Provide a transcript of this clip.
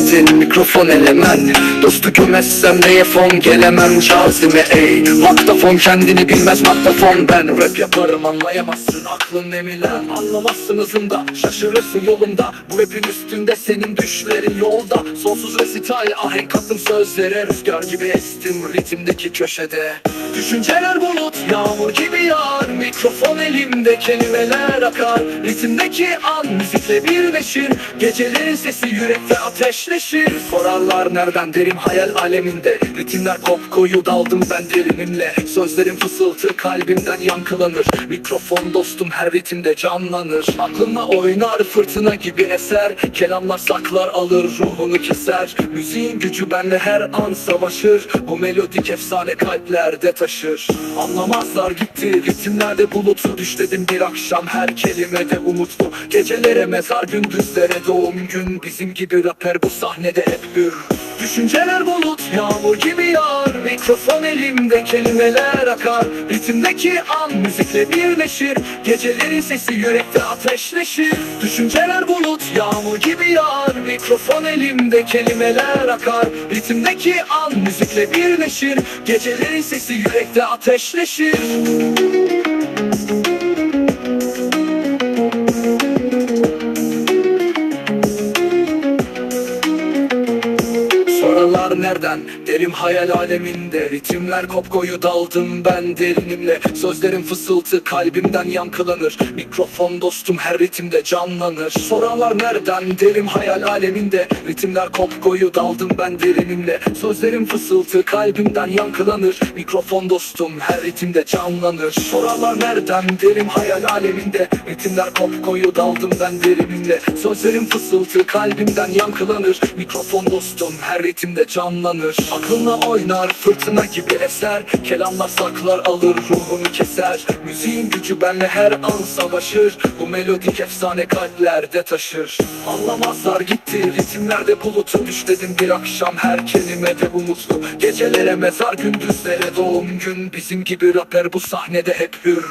Bilemedin mikrofon elemen Dostu gömezsem neye fon gelemem Cazime ey. Maktafon kendini bilmez maktafon ben. Rap yaparım anlayamazsın aklın emilen. Anlamazsın hızında şaşırırsın yolunda. Bu rapin üstünde senin düşlerin yolda. Sonsuz resital ahenk kattım sözlere. Rüzgar gibi estim ritimdeki köşede Düşünceler bulut yağmur gibi yağar. Mikrofon elimde kelimeler akar. Ritimdeki an müzikle birleşir. Gecelerin sesi yürekte ateşleşir. Sorarlar nereden derim hayal aleminde. Ritimler kop koyu daldım ben derinimle Sözlerim fısıltı kalbimden yankılanır. Mikrofon dostum her ritimde canlanır. Aklımla oynar fırtına gibi eser. Kelamlar saklar alır ruhunu keser. Müziğin gücü benle her an savaşır. Bu melodik efsane kalplerde taşır. Anlamazlar gitti ritimlerde bulutu Düşledim bir akşam. Her kelimede umutlu. Gecelere mezar gündüzlere doğum gün. Bizim gibi rapper bu sahnede hep hür Düşünceler bulut yağmur gibi yağar Mikrofon elimde kelimeler akar. Ritimdeki an müzikle birleşir. Gecelerin sesi yürekte ateşleşir. Düşünceler bulut yağmur gibi yağar. Mikrofon elimde kelimeler akar. Ritimdeki an müzikle birleşir. Gecelerin sesi yürekte ateşleşir Sorarlar nereden? Derim hayal aleminde. Ritimler kopkoyu daldım ben derinimle. Sözlerim fısıltı kalbimden yankılanır. Mikrofon dostum her ritimde canlanır. Sorarlar nereden? Derim hayal aleminde. Ritimler kopkoyu daldım ben derinimle. Sözlerim fısıltı kalbimden yankılanır. Mikrofon dostum her ritimde canlanır. Sorarlar nereden? Derim hayal aleminde. Ritimler kopkoyu daldım ben derinimle. Sözlerim fısıltı kalbimden yankılanır. Mikrofon dostum her ritimde canlanır. Aklınla oynar fırtına gibi eser. Kelamlar saklar alır ruhunu keser. Müziğin gücü benle her an savaşır. Bu melodik efsane kalplerde taşır. Anlamazlar gitti ritimlerde bulutu Düşledim. Bir akşam her kelimede umutlu. Gecelere mezar gündüzlere doğum gün. Bizim gibi rapper bu sahnede hep hür